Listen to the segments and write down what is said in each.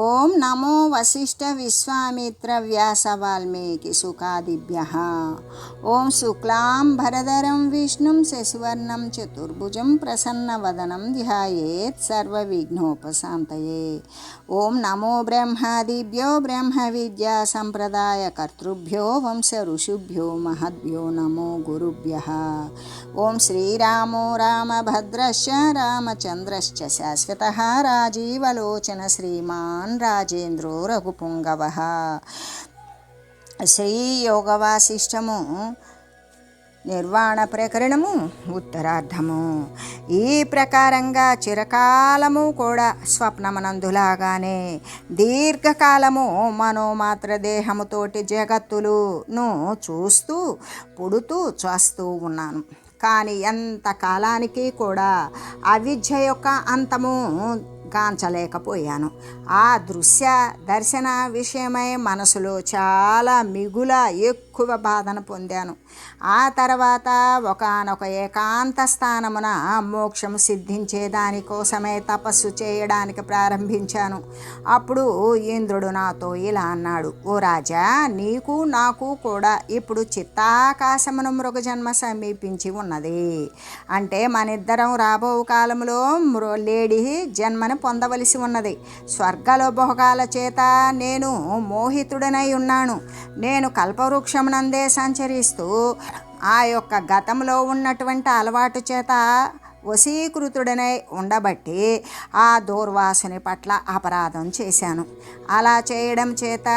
ఓం నమో వశిష్ఠ విశ్వామిత్ర వ్యాస వాల్మీకి సుఖాదిభ్య ఓం శుక్లాం భరధరం విష్ణుం శశివర్ణం చతుర్భుజం ప్రసన్నవదనం ధ్యాయేత్ సర్వవిఘ్నోపశాంతయే ఓం నమో బ్రహ్మాదిభ్యో బ్రహ్మ విద్యా సంప్రదాయ కర్తృభ్యో వంశ ఋషిభ్యో మహద్భ్యో నమో గురుభ్య ఓం శ్రీరామో రామభద్రశ్చ రామచంద్రశ్చ శాశ్వత రాజీవలోచన శ్రీమాన్ రాజేంద్రో రఘుపుంగవ. శ్రీయోగవాసిష్టము నిర్వాణ ప్రకరణము ఉత్తరార్ధము. ఈ ప్రకారంగా చిరకాలము కూడా స్వప్నమనందులాగానే దీర్ఘకాలము మనోమాత్ర దేహముతోటి జగత్తులును చూస్తూ పుడుతూ చూస్తూ ఉన్నాను. కానీ ఎంత కాలానికి కూడా అవిద్య యొక్క అంతము కాంచలేకపోయాను ఆ దృశ్య దర్శన విషయమై మనసులో చాలా మిగుల ఎక్కువ బాధను పొందాను. ఆ తర్వాత ఒకనొక ఏకాంత స్థానమున మోక్షము సిద్ధించే దానికోసమే తపస్సు చేయడానికి ప్రారంభించాను. అప్పుడు ఇంద్రుడు నాతో ఇలా అన్నాడు ఓ రాజా నీకు నాకు కూడా ఇప్పుడు చిత్తాకాశమును మృగజన్మ సమీపించి ఉన్నది. అంటే మనిద్దరం రాబో కాలంలో మృ లేడి జన్మను పొందవలసి ఉన్నది. స్వర్గలోభోగాల చేత నేను మోహితుడనై ఉన్నాను. నేను కల్పవృక్షమునందే సంచరిస్తూ ఆ యొక్క గతంలో ఉన్నటువంటి అలవాటు చేత వశీకృతుడనై ఉండబట్టి ఆ దూర్వాసుని పట్ల అపరాధం చేశాను. అలా చేయడం చేత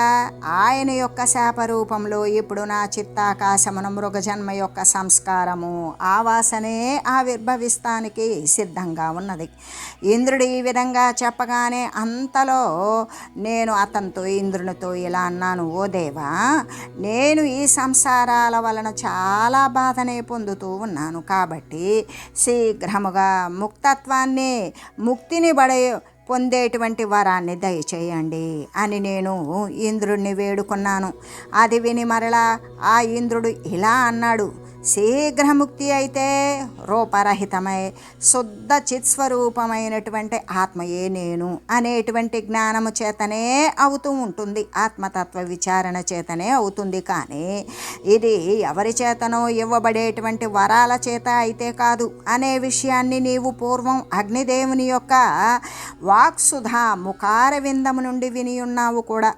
ఆయన యొక్క శాప రూపంలో ఇప్పుడు నా చిత్తాకాశమును మృగజన్మ యొక్క సంస్కారము ఆ వాసనే ఆవిర్భవిస్తానికి సిద్ధంగా ఉన్నది. ఇంద్రుడు ఈ విధంగా చెప్పగానే అంతలో నేను అతనితో ఇంద్రునితో ఇలా అన్నాను ఓ దేవా నేను ఈ సంసారాల వలన చాలా బాధనే పొందుతూ ఉన్నాను. కాబట్టి శీఘ్రం విధముగా ముక్తత్వాన్ని ముక్తిని బడే పొందేటువంటి వరాన్ని దయచేయండి అని నేను ఇంద్రుడిని వేడుకున్నాను. అది విని మరలా ఆ ఇంద్రుడు ఇలా అన్నాడు శీఘ్రముక్తి అయితే రూపరహితమై శుద్ధ చిత్స్వరూపమైనటువంటి ఆత్మయే నేను అనేటువంటి జ్ఞానము చేతనే అవుతూ ఉంటుంది. ఆత్మతత్వ విచారణ చేతనే అవుతుంది. కానీ ఇది ఎవరి చేతనో ఇవ్వబడేటువంటి వరాల చేత అయితే కాదు. అనే విషయాన్ని నీవు పూర్వం అగ్నిదేవుని యొక్క వాక్సుధ ముఖార విందము నుండి విని ఉన్నావు కూడా.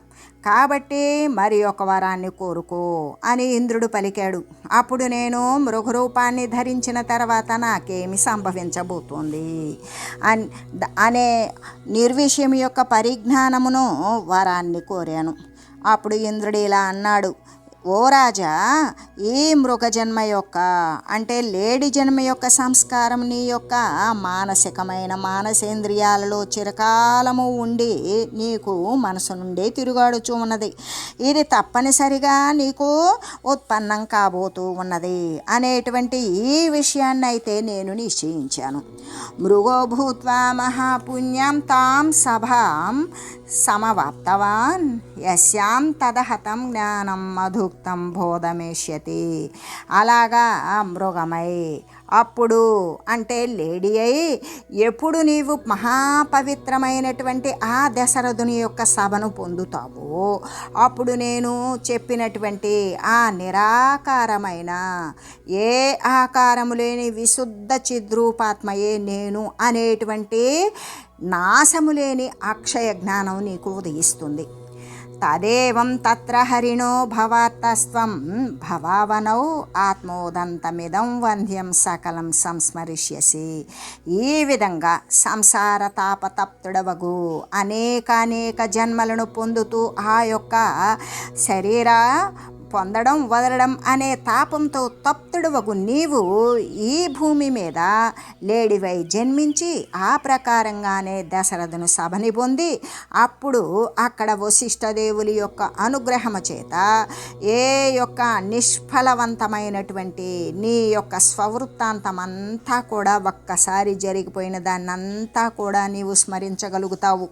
కాబట్టి మరి ఒక వరాన్ని కోరుకో అని ఇంద్రుడు పలికాడు. అప్పుడు నేను మృగరూపాన్ని ధరించిన తర్వాత నాకేమి సంభవించబోతోంది? అన్ అనే నిర్విషయం యొక్క పరిజ్ఞానమును వరాన్ని కోరాను. అప్పుడు ఇంద్రుడు ఇలా అన్నాడు ఓ రాజా ఈ మృగజన్మ యొక్క అంటే లేడి జన్మ యొక్క సంస్కారం నీ యొక్క మానసికమైన మానసేంద్రియాలలో చిరకాలము ఉండి నీకు మనసు నుండే తిరుగాడుచు ఉన్నది. ఇది తప్పనిసరిగా నీకు ఉత్పన్నం కాబోతూ ఉన్నది అనేటువంటి ఈ విషయాన్ని అయితే నేను నిశ్చయించాను. మృగోభూత్వా మహాపుణ్యం తాం సభాం సమవాప్తవాన్ యస్యాం తదహతం జ్ఞానం మధు సూక్తం బోధమేష్యతి. అలాగా మృగమై అప్పుడు అంటే లేడీ అయి ఎప్పుడు నీవు మహాపవిత్రమైనటువంటి ఆ దశరథుని యొక్క సభను పొందుతావో? అప్పుడు నేను చెప్పినటువంటి ఆ నిరాకారమైన ఏ ఆకారము లేని విశుద్ధ చిద్రూపాత్మయే నేను అనేటువంటి నాశము లేని అక్షయ జ్ఞానం నీకు ఉదయిస్తుంది. తదేవం తత్ర హరిణో భవాత్తస్త్వం భవావనౌ ఆత్మోదంతమిదం వంధ్యం సకలం సంస్మరిష్యసి. ఈ విధంగా సంసార తాపతప్తుడవగు అనేకానేక జన్మలను పొందుతూ ఆ యొక్క శరీర పొందడం వదలడం అనే తాపంతో తప్తుడవగు నీవు ఈ భూమి మీద లేడివై జన్మించి ఆ ప్రకారంగానే దశరథును సభని పొంది అప్పుడు అక్కడ వశిష్ఠదేవులి యొక్క అనుగ్రహము చేత ఏ యొక్క నిష్ఫలవంతమైనటువంటి నీ యొక్క స్వవృత్తాంతం అంతా కూడా ఒక్కసారి జరిగిపోయిన దాన్నంతా కూడా నీవు స్మరించగలుగుతావు.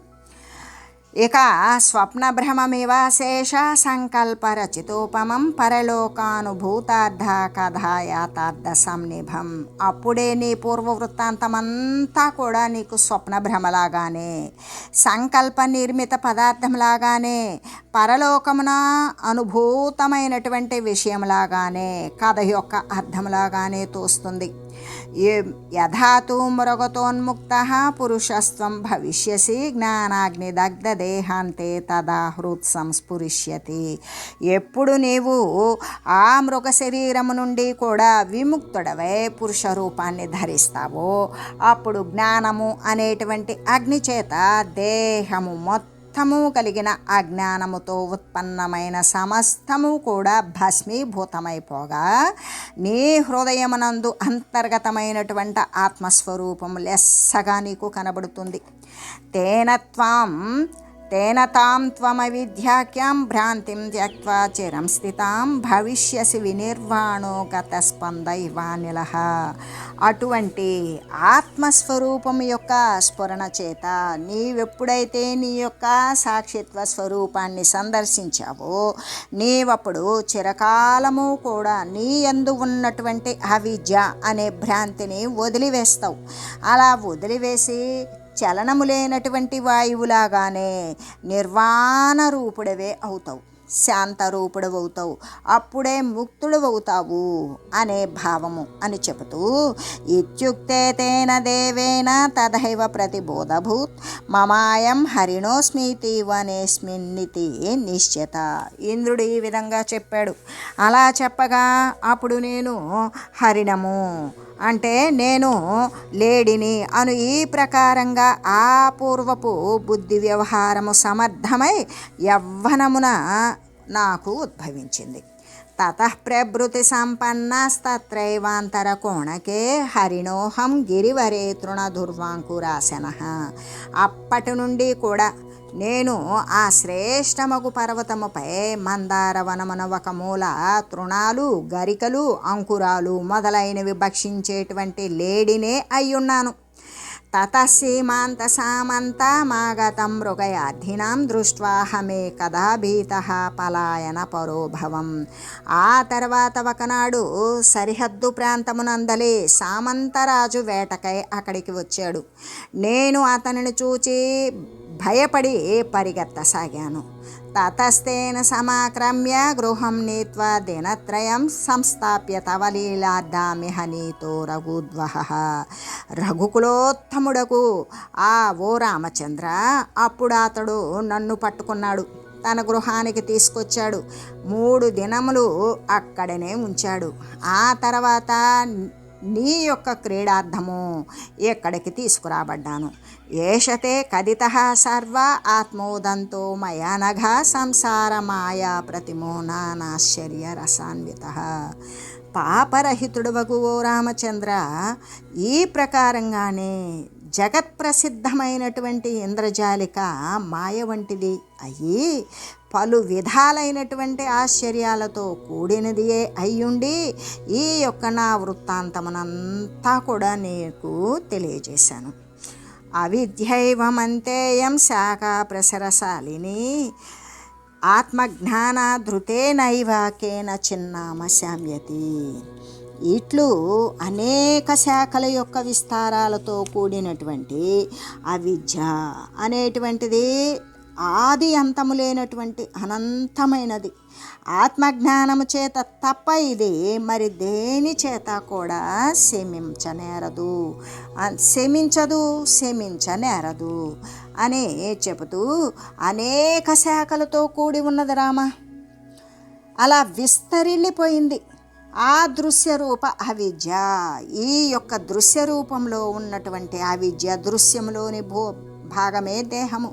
ఇక స్వప్నభ్రమమివాశేష సంకల్పరచితోపమం పరలోకానుభూతార్థ కథాయాతార్థ సంనిభం అప్పుడే నీ పూర్వ వృత్తాంతమంతా కూడా నీకు స్వప్నభ్రమలాగానే సంకల్ప నిర్మిత పదార్థంలాగానే పరలోకమున అనుభూతమైనటువంటి విషయంలాగానే కథ యొక్క అర్థంలాగానే తోస్తుంది. యథాతు మృగతోన్ముక్త పురుషస్వం భవిష్యసి జ్ఞానాగ్నిదగ్ధ దేహాంతే తదా హృత్ సంస్ఫురిష్యతి ఎప్పుడు నీవు ఆ మృగ శరీరము నుండి కూడా విముక్తుడవై పురుష రూపాన్ని ధరిస్తావో అప్పుడు జ్ఞానము అనేటువంటి అగ్ని చేత దేహము మొత్తం సమస్తము కలిగిన అజ్ఞానముతో ఉత్పన్నమైన సమస్తము కూడా భస్మీభూతమైపోగా నీ హృదయమునందు అంతర్గతమైనటువంటి ఆత్మస్వరూపము లెస్సగా నీకు కనబడుతుంది. తేనత్వం తేన తాం త్వమవిద్యాఖ్యాం భ్రాంతిం త్యక్వా చిరం స్థితాం భవిష్యసి వినిర్వాణో గత స్పందైవానిల అటువంటి ఆత్మస్వరూపం యొక్క స్ఫురణ చేత నీవెప్పుడైతే నీ యొక్క సాక్షిత్వ స్వరూపాన్ని సందర్శించావో నీవప్పుడు చిరకాలము కూడా నీ ఎందు ఉన్నటువంటి అవిద్య అనే భ్రాంతిని వదిలివేస్తావు. అలా వదిలివేసి చలనము లేనటువంటి వాయువులాగానే నిర్వాణ రూపుడవే అవుతావు. శాంతరూపుడవవుతావు అప్పుడే ముక్తుడవవుతావు అనే భావము అని చెబుతూ ఇత్యుక్తే తేన దేవేన తదైవ ప్రతిబోధభూత్ మమాయం హరిణోస్మితి వనేస్మిన్నితి నిశ్చిత. ఇంద్రుడు ఈ విధంగా చెప్పాడు. అలా చెప్పగా అప్పుడు నేను హరిణము అంటే నేను లేడిని అను ఈ ప్రకారంగా ఆ పూర్వపు బుద్ధి వ్యవహారము సమర్థమై యవ్వనమున నాకు ఉద్భవించింది. తత ప్రభృతి సంపన్నస్తత్రైవాంతర కోణకే హరిణోహం గిరివరే తృణదుర్వాంకురాసన అప్పటి నుండి కూడా నేను ఆ శ్రేష్టమగు పర్వతముపై మందారవనమున ఒక మూల తృణాలు గరికలు అంకురాలు మొదలైనవి భక్షించేటువంటి లేడినే అయ్యున్నాను. తతసీమాంత సామంత మాగతం మృగయాధినాం దృష్ట్వాహమే కదా భీత పలాయన పరోభవం ఆ తర్వాత ఒకనాడు సరిహద్దు ప్రాంతమునందలే సామంతరాజు వేటకై అక్కడికి వచ్చాడు. నేను అతనిని చూచి భయపడి పరిగెత్తసాగాను. తతస్తేన సమాక్రమ్య గృహం నీత్వా దినత్రయం సంస్థాప్య తవలీలార్ధామిహ నీతో రఘుద్వహ రఘుకులోత్తముడకు ఆ ఓ రామచంద్ర అప్పుడు అతడు నన్ను పట్టుకున్నాడు. తన గృహానికి తీసుకొచ్చాడు. మూడు దినములు అక్కడనే ఉంచాడు. ఆ తర్వాత నీ యొక్క క్రీడార్థము ఎక్కడికి తీసుకురాబడ్డాను. ఏషతే కదిత సర్వ ఆత్మోదంతో మయానఘ సంసార మాయా ప్రతిమో నానాశ్చర్య రసాన్విత పాపరహితుడవగు ఓ రామచంద్ర ఈ ప్రకారంగానే జగత్ప్రసిద్ధమైనటువంటి ఇంద్రజాలిక మాయ వంటిది అయ్యి పలు విధాలైనటువంటి ఆశ్చర్యాలతో కూడినదియే అయ్యుండి ఈ యొక్క నా వృత్తాంతమునంతా కూడా నీకు తెలియజేశాను. అవిద్యైవమంతేయం శాఖ ప్రసరశాలిని. ఆత్మజ్ఞానాధృతేనైవ కేన చిన్నామ శామ్యతి. ఇట్లు అనేక శాఖల యొక్క విస్తారాలతో కూడినటువంటి అవిద్య అనేటువంటిది ఆది అంతము లేనటువంటి అనంతమైనది. ఆత్మజ్ఞానము చేత తప్ప ఇది మరి దేని చేత కూడా శమించనేరదు. శమించదు శమించనేరదు అనే చెబుతూ అనేక శాఖలతో కూడి ఉన్నది రామ. అలా విస్తరిల్లిపోయింది ఆ దృశ్య రూప అవిద్య. ఈ యొక్క దృశ్య రూపంలో ఉన్నటువంటి అవిద్య దృశ్యంలోని భూ భాగమే దేహము.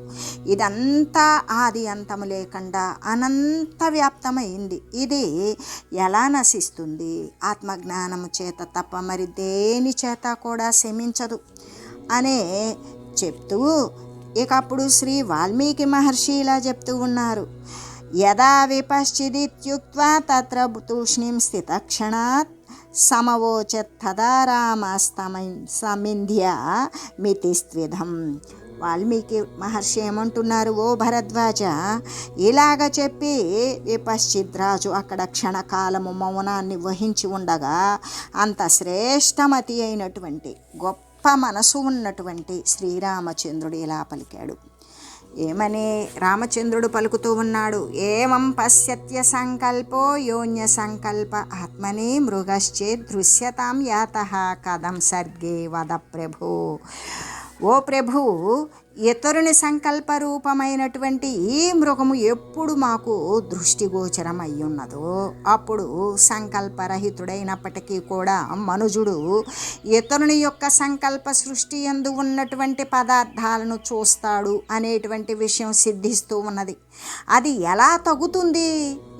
ఇదంతా ఆది అంతము లేకుండా అనంత వ్యాప్తమైంది. ఇది ఎలా నశిస్తుంది? ఆత్మజ్ఞానము చేత తప్ప మరి దేని చేత కూడా శమించదు. అనే చెప్తూ ఇక అప్పుడు శ్రీ వాల్మీకి మహర్షి ఇలా చెప్తూ ఉన్నారు. యదా విపశ్చిదిత్యుక్త్వా తత్ర తూష్ణీం స్థితక్షణాత్ సమవోచత్ తదా రామస్తమ సమింధ్య మితిస్త్విధం. వాల్మీకి మహర్షి ఏమంటున్నారు ఓ భరద్వాజ ఇలాగ చెప్పి విపశ్చిద్రాజు అక్కడ క్షణకాలము మౌనాన్ని వహించి ఉండగా అంత శ్రేష్టమతి అయినటువంటి గొప్ప మనసు ఉన్నటువంటి శ్రీరామచంద్రుడు ఇలా పలికాడు. ఏమని? రామచంద్రుడు పలుకుతూ ఉన్నాడు ఏమం పశ్యత్య సంకల్పో యోన్య సంకల్ప ఆత్మని మృగశ్చే దృశ్యతాం యాత కథం సర్గే వద ప్రభో. ఓ ప్రభు ఇతరుని సంకల్ప రూపమైనటువంటి ఈ మృగము ఎప్పుడు మాకు దృష్టిగోచరం అయ్యున్నదో అప్పుడు సంకల్పరహితుడైనప్పటికీ కూడా మనుజుడు ఇతరుని యొక్క సంకల్ప సృష్టి ఎందు ఉన్నటువంటి పదార్థాలను చూస్తాడు అనేటువంటి విషయం సిద్ధిస్తూ ఉన్నది. అది ఎలా తగ్గుతుంది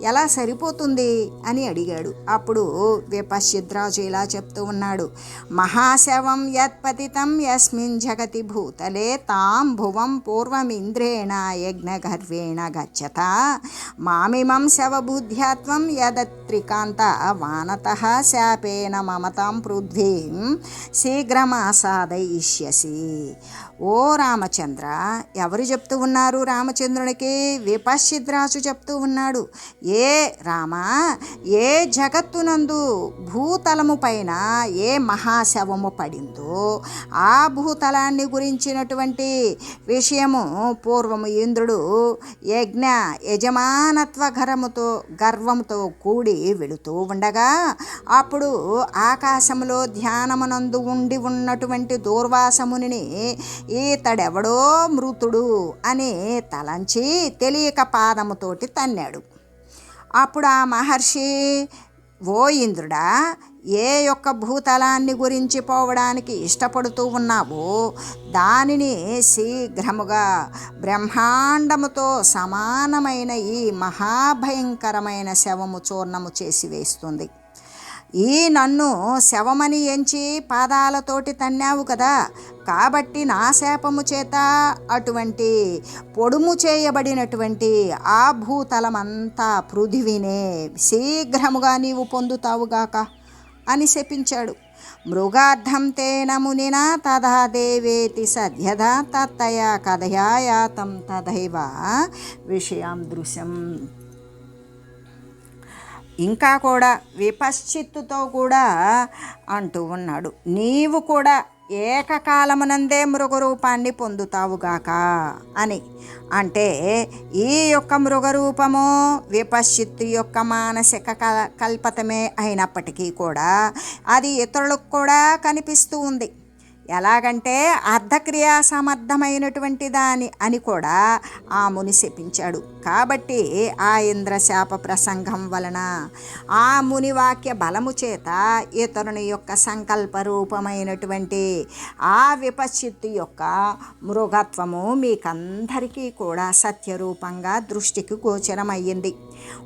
ఎలా సరిపోతుంది అని అడిగాడు. అప్పుడు విపశ్చిద్రాజు ఇలా చెప్తూ ఉన్నాడు మహాశవం యత్పతితం యస్మిన్ జగతి భూతలే తాం భువం పూర్వమింద్రేణ యజ్ఞగర్వేణ గచ్చత మామిమం శవబుద్ధ్యాత్వం యదత్రికాంత వానత శాపేన మమతాం పృథ్వీం శీఘ్రమాసాదయిష్యసి ఓ రామచంద్ర ఎవరు చెప్తూ ఉన్నారు రామచంద్రునికి? విపశ్చిద్రాసు చెప్తూ ఉన్నాడు. ఏ రామ ఏ జగత్తునందు భూతలము పైన ఏ మహాశవము పడిందో ఆ భూతలాన్ని గురించినటువంటి విషయము పూర్వము ఇంద్రుడు యజ్ఞ యజమానత్వ ఘరముతో గర్వముతో కూడి వెళుతూ ఉండగా అప్పుడు ఆకాశంలో ధ్యానమునందు ఉండి ఉన్నటువంటి దూర్వాసముని ఈతడెవడో మృతుడు అని తలంచి తెలియక పాదముతోటి తన్నాడు. అప్పుడు ఆ మహర్షి ఓ ఇంద్రుడా ఏ యొక్క భూతలాన్ని గురించి పోవడానికి ఇష్టపడుతూ ఉన్నావో దానిని శీఘ్రముగా బ్రహ్మాండముతో సమానమైన ఈ మహాభయంకరమైన శవము చూర్ణము చేసి వేస్తుంది. ఈ నన్ను శవమని ఎంచి పాదాలతోటి తన్నావు కదా కాబట్టి నా శాపము చేత అటువంటి పొడుము చేయబడినటువంటి ఆ భూతలమంతా పృథివినే. శీఘ్రముగా నీవు పొందుతావుగాక అని శపించాడు. మృగార్థం తేన మునినా దేవేతి సద్యదా తత్తయ కథయాయాతం తథైవ విషయం దృశ్యం. ఇంకా కూడా విపశ్చిత్తుతో కూడా అంటూ ఉన్నాడు. నీవు కూడా ఏకకాలమునందే మృగరూపాన్ని పొందుతావుగాక అని. అంటే ఈ యొక్క మృగరూపము విపశ్చిత్తు యొక్క మానసిక కల్పతమే అయినప్పటికీ కూడా అది ఇతరులకు కూడా కనిపిస్తూ ఉంది. ఎలాగంటే అర్ధక్రియా సమర్థమైనటువంటి దాని అని కూడా ఆ ముని శపించాడు. కాబట్టి ఆ ఇంద్రశాప ప్రసంగం వలన ఆ ముని వాక్య బలము చేత ఇతరుని యొక్క సంకల్ప రూపమైనటువంటి ఆ విపశ్చిత్తు యొక్క మృగత్వము మీకందరికీ కూడా సత్యరూపంగా దృష్టికి గోచరమయ్యింది.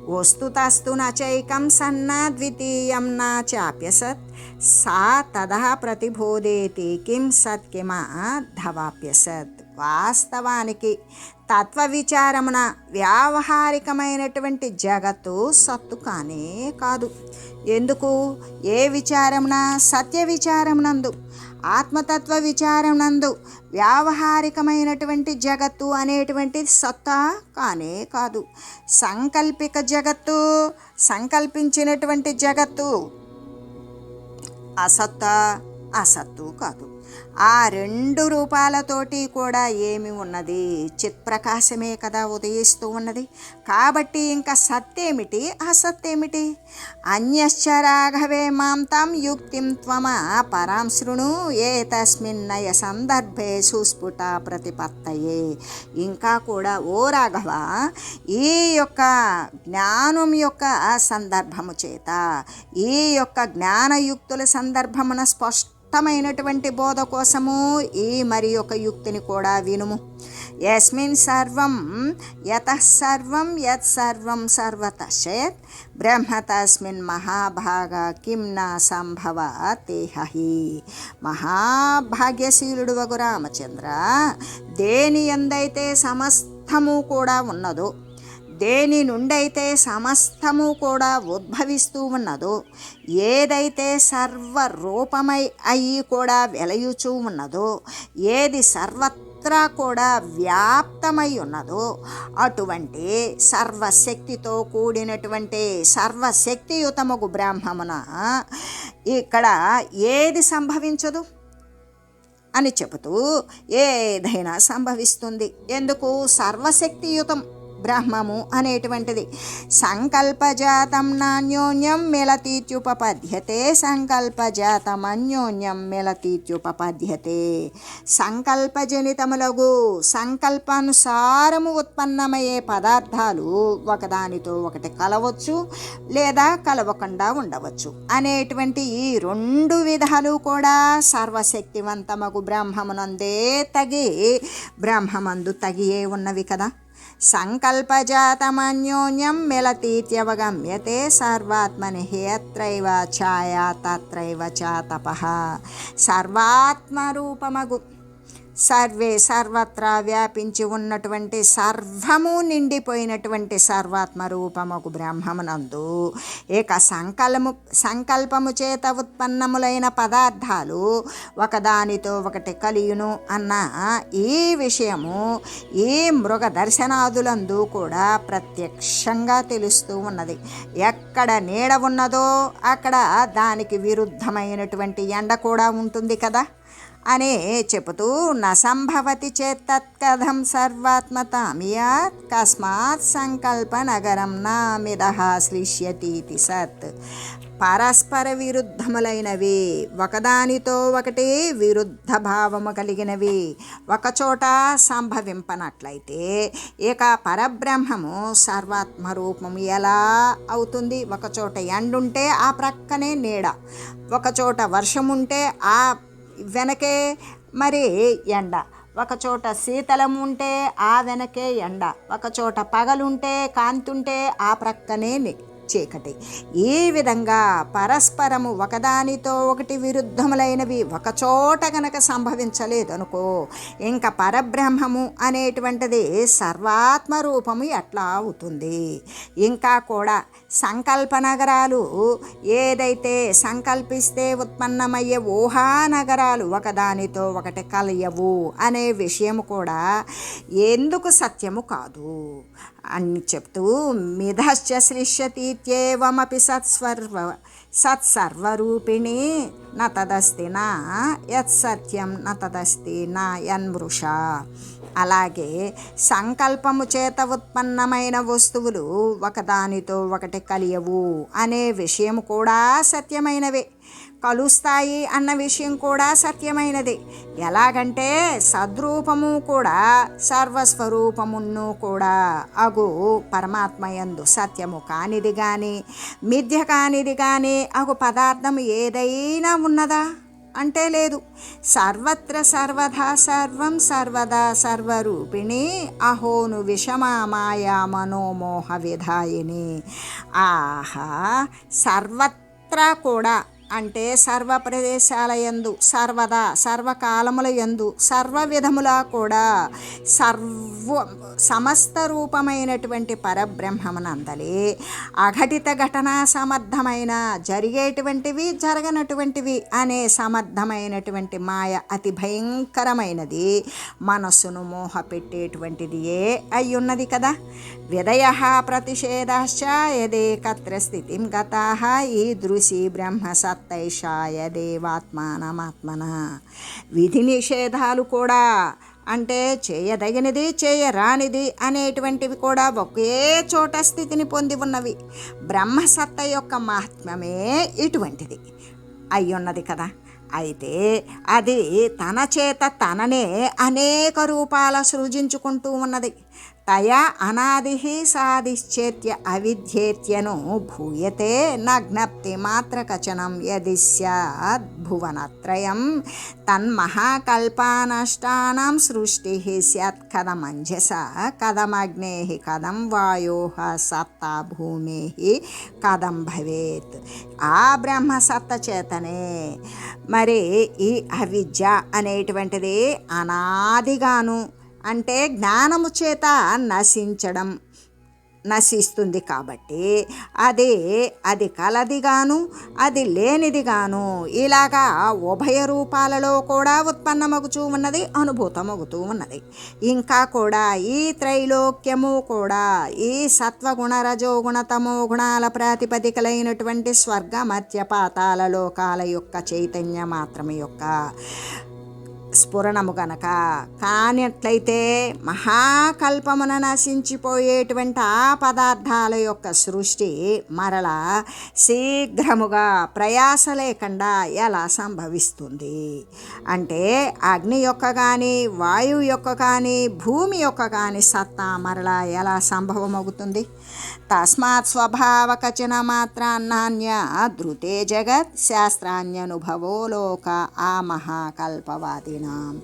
వస్తుతస్తు నచైకం సన్న ద్వితీయం నా చాప్యసత్ సా తద ప్రతిబోధేతి కిం సత్ కిమా ధవాప్యసత్ వాస్తవానికి తత్వ విచారమున వ్యావహారికమైనటువంటి జగత్తు సత్తు కానే కాదు ఎందుకు? ఏ విచారమున? సత్య విచారమునందు ఆత్మతత్వ విచారమునందు వ్యావహారికమైనటువంటి జగత్తు అనేటువంటి సత్తా కానే కాదు. సంకల్పిక జగత్తు సంకల్పించినటువంటి జగత్తు అసత్తా అసత్తు కాదు. ఆ రెండు రూపాలతోటి కూడా ఏమి ఉన్నది? చిత్ప్రకాశమే కదా ఉదయిస్తూ ఉన్నది. కాబట్టి ఇంకా సత్తేమిటి? అసత్తేమిటి అన్యశ్చ రాఘవే మాంతాం యుక్తిం త్వమ పరాం శృణు ఏ తస్మిన్నయ సందర్భే సుస్ఫుట ప్రతిపత్తయే. ఇంకా కూడా ఓ రాఘవ ఈ యొక్క జ్ఞానం యొక్క సందర్భము చేత ఈ యొక్క జ్ఞానయుక్తుల సందర్భమున స్పష్ట ఉత్తమైనటువంటి బోధ కోసము ఈ మరి ఒక యుక్తిని కూడా వినుము. యస్మిన్ సర్వం యత సర్వం యత్ సర్వం సర్వతశ్చేత్ బ్రహ్మ తస్మిన్ మహాభాగ కిం నా సంభవ తేహి మహాభాగ్యశీలుడు వగు రామచంద్ర దేని ఎందైతే సమస్తము కూడా ఉన్నదో దేని నుండైతే సమస్తము కూడా ఉద్భవిస్తూ ఉన్నదో ఏదైతే సర్వరూపమై అయి కూడా వెలయుచూ ఉన్నదో ఏది సర్వత్రా కూడా వ్యాప్తమై ఉన్నదో అటువంటి సర్వశక్తితో కూడినటువంటి సర్వశక్తియుతముగు బ్రాహ్మమున ఇక్కడ ఏది సంభవించదు? అని చెబుతూ ఏదైనా సంభవిస్తుంది. ఎందుకు? సర్వశక్తియుతం బ్రహ్మము అనేటువంటిది. సంకల్పజాతం నాణ్యోన్యం మిలతీత్యుపపద్యతే సంకల్పజాతం అన్యోన్యం మిలతీత్యుపపద్యతే. సంకల్పజనితములగు సంకల్పానుసారము ఉత్పన్నమయ్యే పదార్థాలు ఒకదానితో ఒకటి కలవచ్చు లేదా కలవకుండా ఉండవచ్చు. అనేటువంటి ఈ రెండు విధాలు కూడా సర్వశక్తివంతమగు బ్రహ్మమునందే తగి బ్రహ్మమందు తగియే ఉన్నవి కదా. సంకల్పజాతమన్యోన్యం మిలతీత్యవగమ్యతే సర్వాత్మని హేత్రైవ ఛాయా తత్రైవ చ తప సర్వాత్మరూపమగు సర్వే సర్వత్రా వ్యాపించి ఉన్నటువంటి సర్వము నిండిపోయినటువంటి సర్వాత్మ రూపముకు బ్రహ్మమునందు ఏక సంకల్పము సంకల్పము చేత ఉత్పన్నములైన పదార్థాలు ఒకదానితో ఒకటి కలియును అన్న ఈ విషయము ఈ మృగ దర్శనాదులందు కూడా ప్రత్యక్షంగా తెలుస్తూ ఉన్నది. ఎక్కడ నీడ ఉన్నదో అక్కడ దానికి విరుద్ధమైనటువంటి ఎండ కూడా ఉంటుంది కదా. అనే చెబుతూ నసంభవతి చేత్తత్కథం సర్వాత్మతామియాత్ కస్మాత్ సంకల్ప నగరం నామిద శ్లిష్యతీతి సత్. పరస్పర విరుద్ధములైనవి ఒకదానితో ఒకటి విరుద్ధ భావము కలిగినవి. ఒకచోట సంభవింపనట్లయితే ఇక పరబ్రహ్మము సర్వాత్మ రూపము ఎలా అవుతుంది? ఒకచోట ఎండుంటే ఆ ప్రక్కనే నీడ. ఒకచోట వర్షముంటే ఆ వెనకే మరి ఎండ. ఒకచోట శీతలం ఉంటే ఆ వెనకే ఎండ. ఒకచోట పగలుంటే కాంతుంటే ఆ ప్రక్కనే చీకటి. ఈ విధంగా పరస్పరము ఒకదానితో ఒకటి విరుద్ధములైనవి ఒకచోట గనక సంభవించలేదనుకో ఇంకా పరబ్రహ్మము అనేటువంటిది సర్వాత్మ రూపము ఎట్లా అవుతుంది? ఇంకా కూడా సంకల్ప నగరాలు ఏదైతే సంకల్పిస్తే ఉత్పన్నమయ్యే ఊహా నగరాలు ఒకదానితో ఒకటి కలయవు అనే విషయం కూడా ఎందుకు సత్యము కాదు? అని చెప్తూ మిధశ్చ సృష్యతీత్యేవమపి సత్స్వర్వ సత్సర్వరూపిణి న తదస్తి నా యత్సత్యం న తదస్తి నా యన్మృష అలాగే సంకల్పము చేత ఉత్పన్నమైన వస్తువులు ఒకదానితో ఒకటి కలియవు అనే విషయం కూడా సత్యమైనవే. కలుస్తాయి అన్న విషయం కూడా సత్యమైనది. ఎలాగంటే సద్రూపము కూడా సర్వస్వరూపమును కూడా అగు పరమాత్మయందు సత్యము కానిది కానీ మిథ్య కానిది కానీ అగు పదార్థం ఏదైనా ఉన్నదా? అంటే లేదు. సర్వత్ర సర్వదా సర్వం సర్వదా సర్వరూపిణి అహోను విషమా మాయా మనోమోహ విధాయిని. ఆహా సర్వత్రా కూడా అంటే సర్వ ప్రదేశాల యందు సర్వదా సర్వకాలముల యందు సర్వ విధములా కూడా సర్వ సమస్త రూపమైనటువంటి పరబ్రహ్మమునందలి. అఘటిత ఘటనా సమర్థమైన జరిగేటువంటివి జరగనటువంటివి అనే సమర్థమైనటువంటి మాయ అతి భయంకరమైనది. మనస్సును మోహపెట్టేటువంటిది ఏ అయ్యున్నది కదా. విదయ ప్రతిషేధాశ్చ యదేకత్ర స్థితిం గతా దృశీ బ్రహ్మ సత్తైషాయ దేవాత్మానమాత్మన. విధి నిషేధాలు కూడా అంటే చేయదగినది చేయరానిది అనేటువంటివి కూడా ఒకే చోట స్థితిని పొంది ఉన్నవి. బ్రహ్మసత్త యొక్క మహాత్మ్యమే ఇటువంటిది. అయ్యున్నది కదా. అయితే అది తన చేత తననే అనేక రూపాల సృజించుకుంటూ ఉన్నది. తయా అనాది సాధిశ్చేత్య అవిధ్యేత్యను భూయతే నజ్ఞప్తి మాత్రకచనం యది సద్ భువనత్రయం. తన్మహాకల్పానష్టానం సృష్టి స్యాత్ కథమంజస కథమగ్నే కథం వాయో సత్తా భూమి కథం భవేత్. ఆ బ్రహ్మ సత్త చేతనే మరి ఈ అవిద్య అనేటువంటిది అనాదిగాను అంటే జ్ఞానము చేత నశించడం నశిస్తుంది కాబట్టి అది అది కలదిగాను అది లేనిదిగాను. ఇలాగా ఉభయ రూపాలలో కూడా ఉత్పన్నమగుచూ ఉన్నది అనుభూతమగుతూ ఉన్నది. ఇంకా కూడా ఈ త్రైలోక్యము కూడా ఈ సత్వగుణ రజోగుణ తమో గుణాల ప్రాతిపదికలైనటువంటి స్వర్గ మధ్య పాతాల లోకాల యొక్క చైతన్య మాత్రమే యొక్క స్ఫురణము గనక. కానట్లయితే మహాకల్పమున నశించిపోయేటువంటి ఆ పదార్థాల యొక్క సృష్టి మరల శీఘ్రముగా ప్రయాస లేకుండా ఎలా సంభవిస్తుంది? అంటే అగ్ని యొక్క కానీ వాయువు యొక్క కానీ భూమి యొక్క కానీ సత్తా మరలా ఎలా సంభవమవుతుంది? తస్మాత్ స్వభావకచన మాత్రాన్నాన్య ధృతే జగత్ శాస్త్రాన్యనుభవో లోక ఆ మహాకల్పవాదినాం.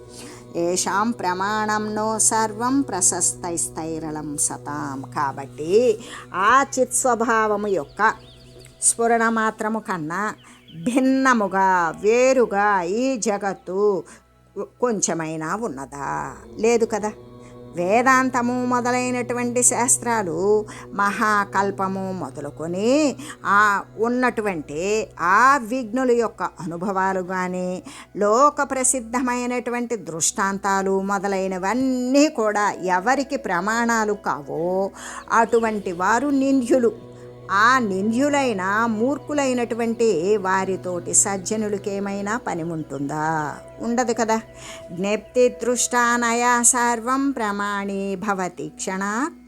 ఏషాం ప్రమాణంనో సర్వం ప్రశస్తైస్తైరళం సతాం. కాబట్టి ఆ చిత్ స్వభావము యొక్క స్ఫురణ మాత్రము కన్నా భిన్నముగా వేరుగా ఈ జగత్తు కొంచెమైనా ఉన్నదా? లేదు కదా? వేదాంతము మొదలైనటువంటి శాస్త్రాలు మహాకల్పము మొదలుకొని ఆ ఉన్నటువంటి ఆ విఘ్నుల యొక్క అనుభవాలు కానీ లోక ప్రసిద్ధమైనటువంటి దృష్టాంతాలు మొదలైనవన్నీ కూడా ఎవరికి ప్రమాణాలు కావో అటువంటి వారు నింద్యులు. ఆ నింద్యులైన మూర్ఖులైనటువంటి వారితోటి సజ్జనులకేమైనా పని ఉంటుందా ఉండదు కదా. జ్ఞప్తి దృష్టానయా సర్వం ప్రమాణీ భవతి క్షణ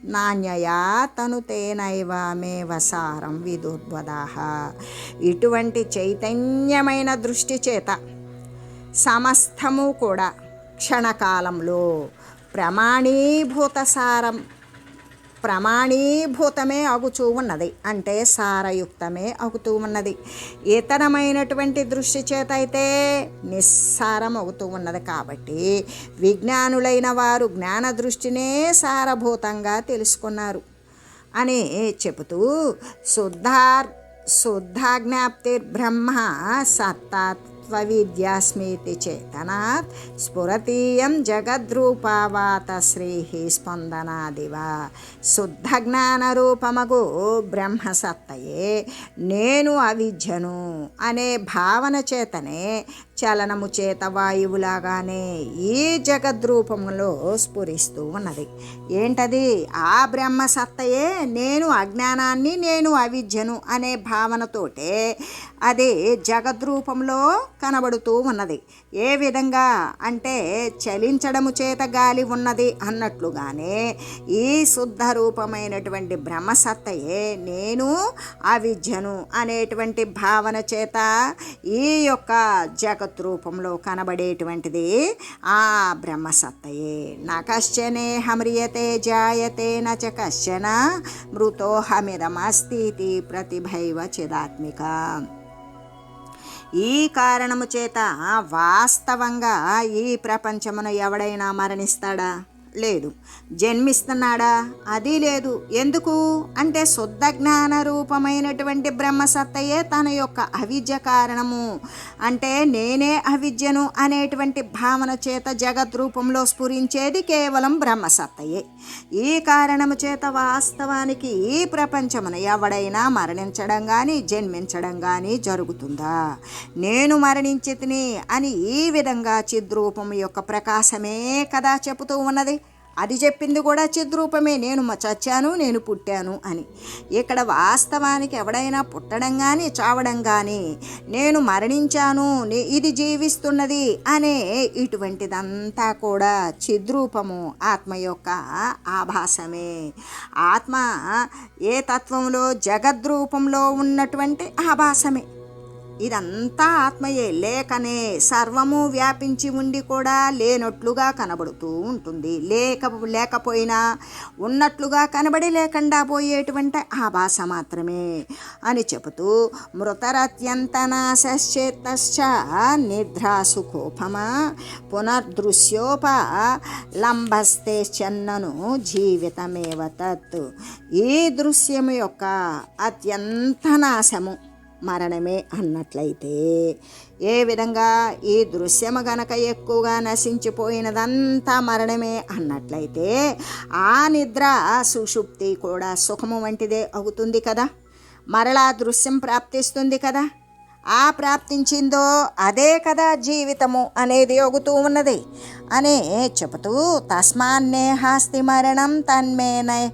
నాణ్యయా తనుతేనైవ మే వసారం విదుర్వదాహ ఇటువంటి చైతన్యమైన దృష్టి చేత సమస్తము కూడా క్షణకాలంలో ప్రమాణీభూత సారం ప్రమాణీభూతమే అగుచూ ఉన్నది. అంటే సారయుక్తమే అగుతూ ఉన్నది. ఇతరమైనటువంటి దృష్టి చేత అయితే నిస్సారం అవుతూ ఉన్నది కాబట్టి విజ్ఞానులైన వారు జ్ఞాన దృష్టినే సారభూతంగా తెలుసుకున్నారు అని చెబుతూ శుద్ధార్ శుద్ధాజ్ఞాప్తిర్బ్రహ్మ సత్తాత్వవిద్యాస్మీతి చేతనాత్ స్ఫురతీయం జగద్రూపావాత శ్రీ స్పందనాదివా. శుద్ధ జ్ఞానరూపమగు బ్రహ్మసత్తయే నేను అవిద్యను అనే భావన చేతనే చలనము చేత వాయువులాగానే ఈ జగద్రూపంలో స్ఫురిస్తూ ఉన్నది. ఏంటది? ఆ బ్రహ్మ సత్తయే నేను అజ్ఞానాన్ని నేను అవిద్యను అనే భావనతోటే అది జగద్రూపంలో కనబడుతూ ఉన్నది. ఏ విధంగా అంటే చలించడము చేత గాలి ఉన్నది అన్నట్లుగానే ఈ శుద్ధ రూపమైనటువంటి బ్రహ్మసత్తయే నేను అవిద్యను అనేటువంటి భావన చేత ఈ యొక్క జగత్ రూపంలో కనబడేటువంటిది ఆ బ్రహ్మసత్తయే. నా కశ్చనే హమ్రియతే జాయతే నచ కశ్చన మృతోహమిదమస్తి ప్రతిభైవ చిదాత్మిక. ఈ కారణము చేత వాస్తవంగా ఈ ప్రపంచమును ఎవడైనా మరణిస్తాడా? లేదు. జన్మిస్తున్నాడా? అది లేదు. ఎందుకు? అంటే శుద్ధ జ్ఞాన రూపమైనటువంటి బ్రహ్మసత్తయే తన యొక్క అవిద్య కారణము. అంటే నేనే అవిద్యను అనేటువంటి భావన చేత జగత్ రూపంలో స్ఫురించేది కేవలం బ్రహ్మసత్తయే. ఈ కారణము చేత వాస్తవానికి ఈ ప్రపంచమున ఎవడైనా మరణించడం కానీ జన్మించడం కానీ జరుగుతుందా? నేను మరణించితిని అని ఈ విధంగా చిద్రూపం యొక్క ప్రకాశమే కదా చెబుతూ ఉన్నది. అది చెప్పింది కూడా చిద్రూపమే. నేను మ- చచ్చాను నేను పుట్టాను అని. ఇక్కడ వాస్తవానికి ఎవడైనా పుట్టడం కానీ చావడం కానీ నేను మరణించాను నే- ఇది జీవిస్తున్నది అనే ఇటువంటిదంతా కూడా చిద్రూపము ఆత్మ యొక్క ఆభాసమే. ఆత్మ ఏ తత్వంలో జగద్రూపంలో ఉన్నటువంటి ఆభాసమే. ఇదంతా ఆత్మయే లేకనే సర్వము వ్యాపించి ఉండి కూడా లేనట్లుగా కనబడుతూ ఉంటుంది. లేక లేకపోయినా ఉన్నట్లుగా కనబడి లేకుండా పోయేటువంటి ఆభాస మాత్రమే అని చెబుతూ మృతరత్యంతనాశ్చేతశ్చ నిద్రాసుకోపమా పునర్దృశ్యోప లంబస్తే చెన్నను జీవితమేవ తత్. ఈ దృశ్యము యొక్క అత్యంత నాశము. మరణమే అన్నట్లయితే ఏ విధంగా ఈ దృశ్యము గనక ఎక్కువగా నశించిపోయినదంతా మరణమే అన్నట్లయితే ఆ నిద్ర సుషుప్తి కూడా సుఖము వంటిదే అవుతుంది కదా? మరలా దృశ్యం ప్రాప్తిస్తుంది కదా? ఆ ప్రాప్తించిందో అదే కదా జీవితము అనేది ఒగుతూ ఉన్నది. అనే చెబుతూ తస్మాన్నేహాస్తి మరణం తన్మేనై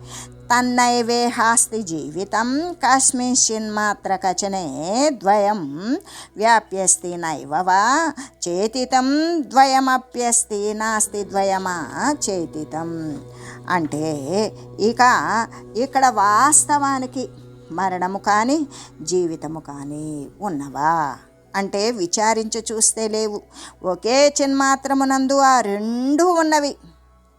తన్నైవేహాస్తి జీవితం కస్మిన్మాత్ర కచనే ద్వయం వ్యాప్యస్తి నైవ వా చేతితం ద్వయమప్యస్తి నాస్తి ద్వయమా చేతితం. అంటే ఇక ఇక్కడ వాస్తవానికి మరణము కానీ జీవితము కానీ ఉన్నవా? అంటే విచారించి చూస్తే లేవు. ఒకే చిన్మాత్రమునందు ఆ రెండు ఉన్నవి.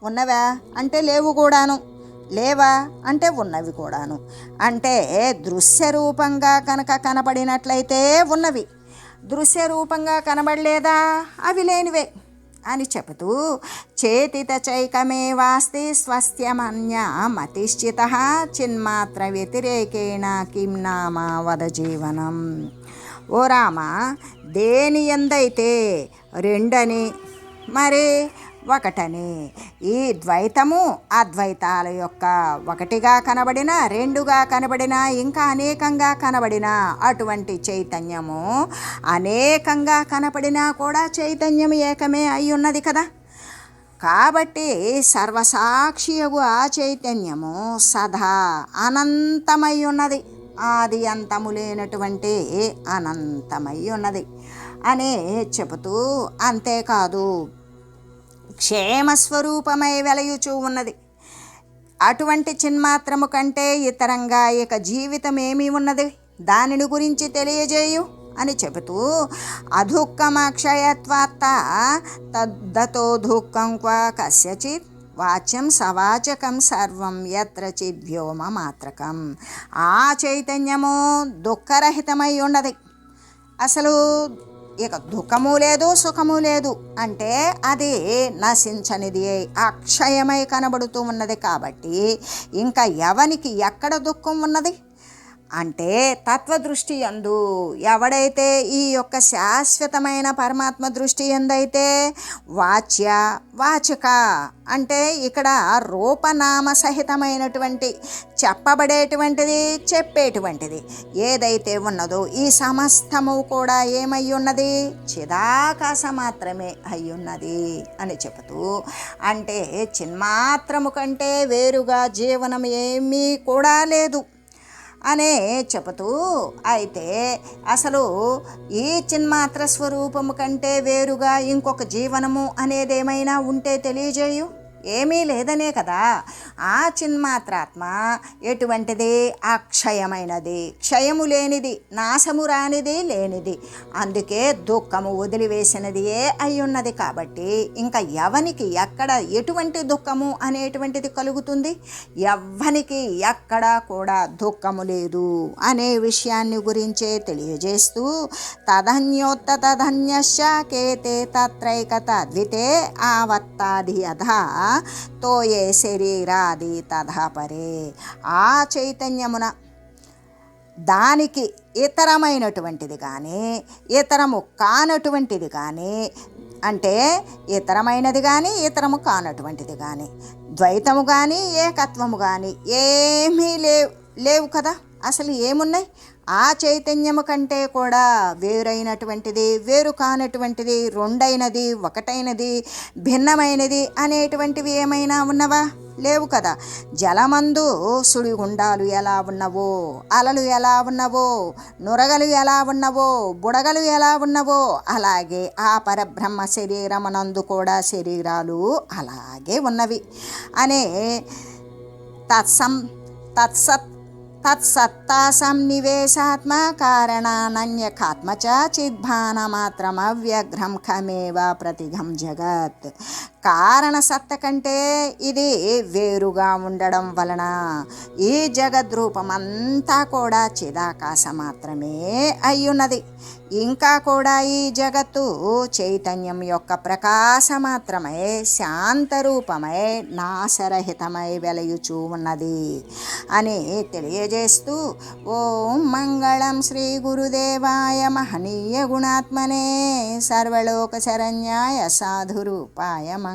ఉన్నవా? అంటే లేవు కూడాను. లేవా? అంటే ఉన్నవి కూడాను. అంటే దృశ్య రూపంగా కనుక కనబడినట్లయితే ఉన్నవి. దృశ్య రూపంగా కనబడలేదా? అవి లేనివే అని చెబుతూ చేతిత చైకమే వాస్తి స్వస్థ్యమన్య మతిశ్చిత చిన్మాత్ర వ్యతిరేకేణ కిం నామ వద జీవనం. ఓ రామ దేని ఎందైతే రెండని మరి ఒకటని. ఈ ద్వైతము అద్వైతాల యొక్క ఒకటిగా కనబడిన రెండుగా కనబడిన ఇంకా అనేకంగా కనబడిన అటువంటి చైతన్యము అనేకంగా కనపడినా కూడా చైతన్యం ఏకమే అయి ఉన్నది కదా. కాబట్టి సర్వసాక్షియగు ఆ చైతన్యము సదా అనంతమై ఉన్నది. ఆది అంతము లేనటువంటి అనంతమై ఉన్నది. అని చెబుతూ అంతేకాదు. క్షేమస్వరూపమై వెలయుచూ ఉన్నది. అటువంటి చిన్మాత్రము కంటే ఇతరంగా ఇక జీవితం ఉన్నది? దానిని గురించి తెలియజేయు అని చెబుతూ అదుఃఖమక్షయత్వాత్త తద్దతో దుఃఖం క్వ కస్యచిత్? వాచ్యం సవాచకం సర్వం ఎత్ర వ్యోమ మాత్రకం. ఆ చైతన్యము దుఃఖరహితమై ఉన్నది. అసలు ఇక దుఃఖము లేదు సుఖము లేదు అంటే అది నశించనిది అక్షయమై కనబడుతూ ఉన్నది కాబట్టి ఇంకా ఎవనికి ఎక్కడ దుఃఖం ఉన్నది? అంటే తత్వదృష్టి ఎందు ఎవడైతే ఈ యొక్క శాశ్వతమైన పరమాత్మ దృష్టి ఎందైతే వాచ్య వాచక అంటే ఇక్కడ రూపనామ సహితమైనటువంటి చెప్పబడేటువంటిది చెప్పేటువంటిది ఏదైతే ఉన్నదో ఈ సమస్తము కూడా ఏమై ఉన్నది? చిదాకాశ మాత్రమే అయ్యున్నది అని చెబుతూ అంటే చిన్మాత్రము కంటే వేరుగా జీవనం ఏమీ కూడా లేదు. అనే చెబుతూ అయితే అసలు ఈ చిన్మాత్ర స్వరూపము కంటే వేరుగా ఇంకొక జీవనము అనేది ఏమైనా ఉంటే తెలియజేయు. ఏమీ లేదనే కదా. ఆ చిన్మాత్రాత్మ ఎటువంటిది? అక్షయమైనది. క్షయము లేనిది నాశము రానిది లేనిది. అందుకే దుఃఖము వదిలివేసినదియే అయ్యున్నది కాబట్టి ఇంకా ఎవనికి ఎక్కడ ఎటువంటి దుఃఖము అనేటువంటిది కలుగుతుంది? ఎవ్వనికి ఎక్కడా కూడా దుఃఖము లేదు అనే విషయాన్ని గురించే తెలియజేస్తూ తదన్యోత్త తదన్యశ్చ కేతే తత్రైకత ద్వితే ఆవత్తాది అధ తోయే శరీరాది తథాపరే ఆ చైతన్యమున దానికి ఇతరమైనటువంటిది కానీ ఇతరము కానటువంటిది కానీ అంటే ఇతరమైనది కానీ ఇతరము కానటువంటిది కానీ ద్వైతము కానీ ఏకత్వము కానీ ఏమీ లేవు లేవు కదా? అసలు ఏమున్నాయి? ఆ చైతన్యము కంటే కూడా వేరైనటువంటిది వేరు కానటువంటిది రెండైనది ఒకటైనది భిన్నమైనది అనేటువంటివి ఏమైనా ఉన్నవా? లేవు కదా. జలమందు సుడిగుండాలు ఎలా ఉన్నవో అలలు ఎలా ఉన్నవో నురగలు ఎలా ఉన్నవో బుడగలు ఎలా ఉన్నవో అలాగే ఆ పరబ్రహ్మ శరీరమనందు కూడా శరీరాలు అలాగే ఉన్నవి. అనే తత్సం తత్సత్ तत्सत्ता तत्सत्तासंनिवेशात्मकारणानन्यखात्म च चिद्भानमात्रमव्यघ्रं खमेव प्रतिघं जगत्। కారణసత్త కారణ కంటే ఇది వేరుగా ఉండడం వలన ఈ జగద్రూపం అంతా కూడా చిదాకాశ మాత్రమే అయ్యున్నది. ఇంకా కూడా ఈ జగత్తు చైతన్యం యొక్క ప్రకాశ మాత్రమై శాంతరూపమై నాశరహితమై వెలయుచూ ఉన్నది అని తెలియజేస్తూ ఓం మంగళం శ్రీ గురుదేవాయ మహనీయ గుణాత్మనే సర్వలోక శరణ్యాయ సాధురూపాయ మంగళం.